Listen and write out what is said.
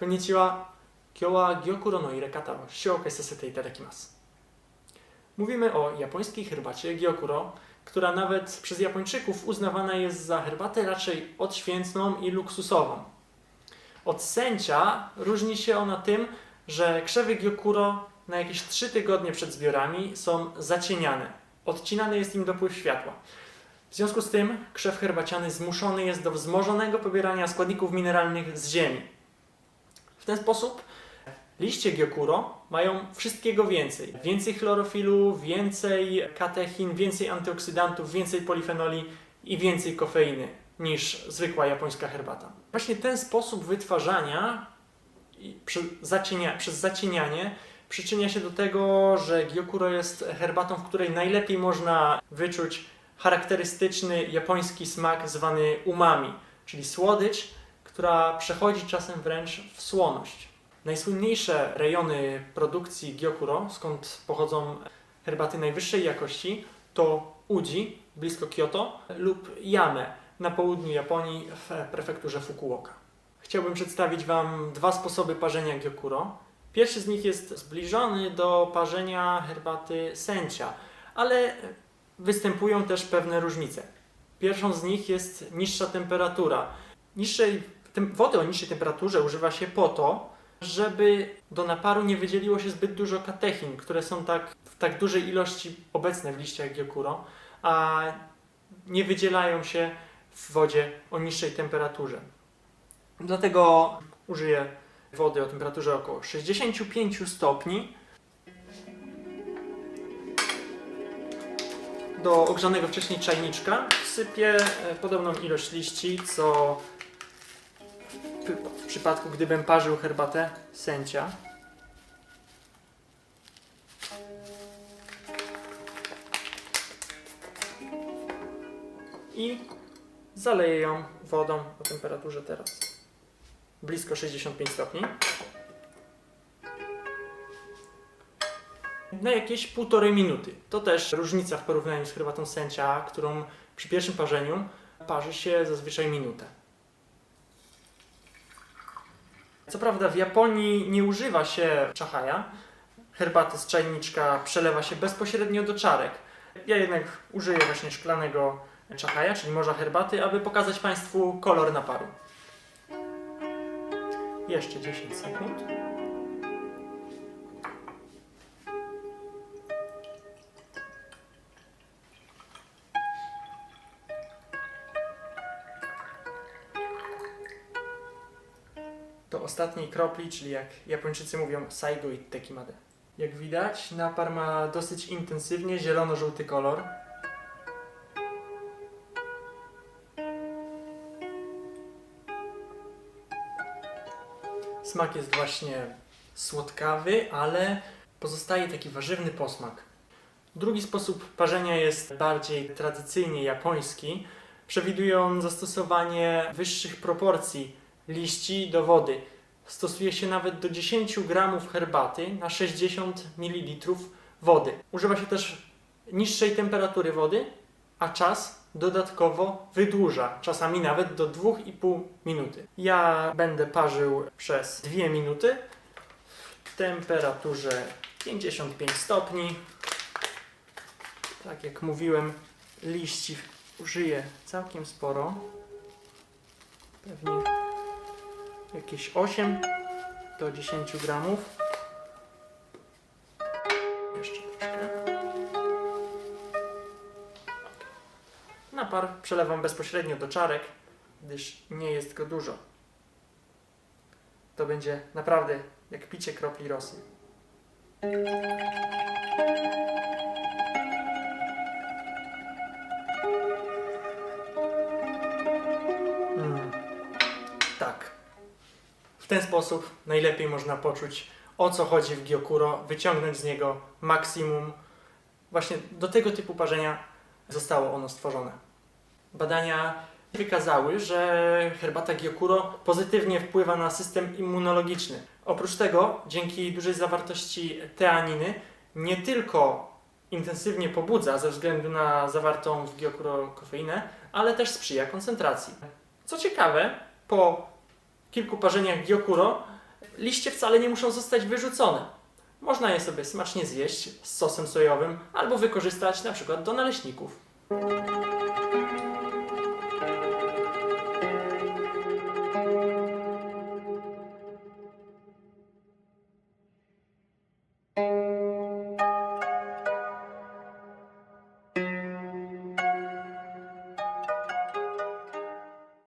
こんにちは。今日はギョクロの入れ方を紹介させていただきます。Mówimy o japońskiej herbacie gyokuro, która nawet przez Japończyków uznawana jest za herbatę raczej odświętną i luksusową. Od sęcia różni się ona tym, że krzewy gyokuro na jakieś 3 tygodnie przed zbiorami są zacieniane. Odcinany jest im dopływ światła. W związku z tym krzew herbaciany zmuszony jest do wzmożonego pobierania składników mineralnych z ziemi. Ten sposób liście gyokuro mają wszystkiego więcej. Więcej chlorofilu, więcej katechin, więcej antyoksydantów, więcej polifenoli i więcej kofeiny niż zwykła japońska herbata. Właśnie ten sposób wytwarzania przy zacienia, przez zacienianie przyczynia się do tego, że gyokuro jest herbatą, w której najlepiej można wyczuć charakterystyczny japoński smak zwany umami, czyli słodycz, która przechodzi czasem wręcz w słoność. Najsłynniejsze rejony produkcji gyokuro, skąd pochodzą herbaty najwyższej jakości, to Uji, blisko Kyoto, lub Yame, na południu Japonii, w prefekturze Fukuoka. Chciałbym przedstawić Wam dwa sposoby parzenia gyokuro. Pierwszy z nich jest zbliżony do parzenia herbaty sencha, ale występują też pewne różnice. Pierwszą z nich jest niższa temperatura. Niższej, tem, wody o niższej temperaturze używa się po to, żeby do naparu nie wydzieliło się zbyt dużo katechin, które są tak, w tak dużej ilości obecne w liściach gyokuro, a nie wydzielają się w wodzie o niższej temperaturze. Dlatego użyję wody o temperaturze około 65 stopni do ogrzanego wcześniej czajniczka wsypię e, podobną ilość liści, co w przypadku gdybym parzył herbatę sęcia. I zaleję ją wodą o temperaturze teraz blisko 65 stopni. Na jakieś półtorej minuty. To też różnica w porównaniu z herbatą sęcia, którą przy pierwszym parzeniu parzy się zazwyczaj minutę. Co prawda w Japonii nie używa się czahaja. Herbaty z czajniczka przelewa się bezpośrednio do czarek. Ja jednak użyję właśnie szklanego czahaja, czyli morza herbaty, aby pokazać Państwu kolor naparu. Jeszcze 10 sekund. Ostatniej kropli, czyli jak Japończycy mówią saigo ittekimade. Jak widać, napar ma dosyć intensywnie zielono-żółty kolor. Smak jest właśnie słodkawy, ale pozostaje taki warzywny posmak. Drugi sposób parzenia jest bardziej tradycyjnie japoński. Przewiduje on zastosowanie wyższych proporcji liści do wody. Stosuje się nawet do 10 gramów herbaty na 60 ml wody. Używa się też niższej temperatury wody, a czas dodatkowo wydłuża, czasami nawet do 2,5 minuty. Ja będę parzył przez 2 minuty w temperaturze 55 stopni. Tak jak mówiłem, liści użyję całkiem sporo. Pewnie jakieś 8 do 10 gramów. Jeszcze troszkę. Napar przelewam bezpośrednio do czarek, gdyż nie jest go dużo. To będzie naprawdę jak picie kropli rosy. Ten sposób najlepiej można poczuć o co chodzi w Gyokuro, wyciągnąć z niego maksimum. Właśnie do tego typu parzenia zostało ono stworzone. Badania wykazały, że herbata Gyokuro pozytywnie wpływa na system immunologiczny. Oprócz tego, dzięki dużej zawartości teaniny, nie tylko intensywnie pobudza ze względu na zawartą w Gyokuro kofeinę, ale też sprzyja koncentracji. Co ciekawe, po kilku parzeniach gyokuro, liście wcale nie muszą zostać wyrzucone. Można je sobie smacznie zjeść z sosem sojowym albo wykorzystać na przykład do naleśników. thank